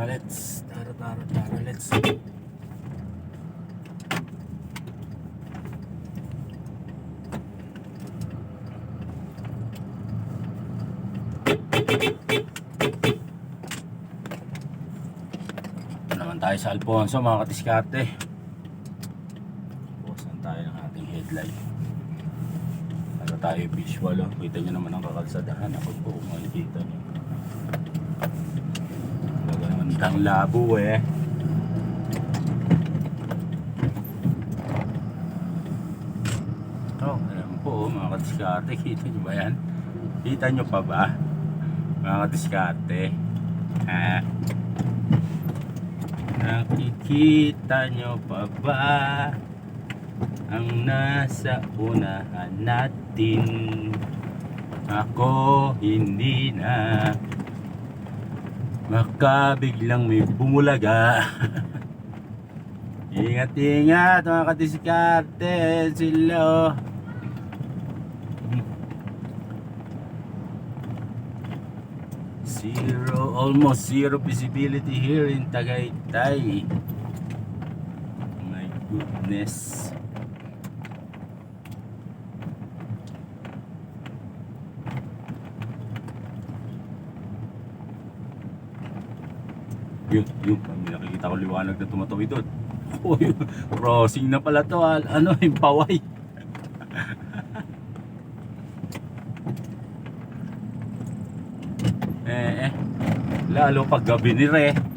Tara, let's. Tara, tara, tara, let's. Naman tayo sa Alfonso, mga katiskate. Bukasan tayo ng ating headlight. Para tayo visual, oh. Kita nyo naman ang kakalsadahan. Ako po kung makikita nyo. Magandang labo eh. Oh, ayan po oh, mga katiskate. Kita nyo ba yan? Kita nyo pa ba? Mga katiskate. Ha? Nakikita nyo pa ba ang nasa unahan natin? Ako hindi na makabiglang may bumulaga. ingat, ingat mga kadiskarte sila. oh. Zero, almost zero visibility here in Tagaytay. My goodness. Yun, may nakikita ko liwanag na tumatawid doon. Yun, crossing na pala to, ah. ano, yung paway. eh, eh, lalo pag gabi ni Re.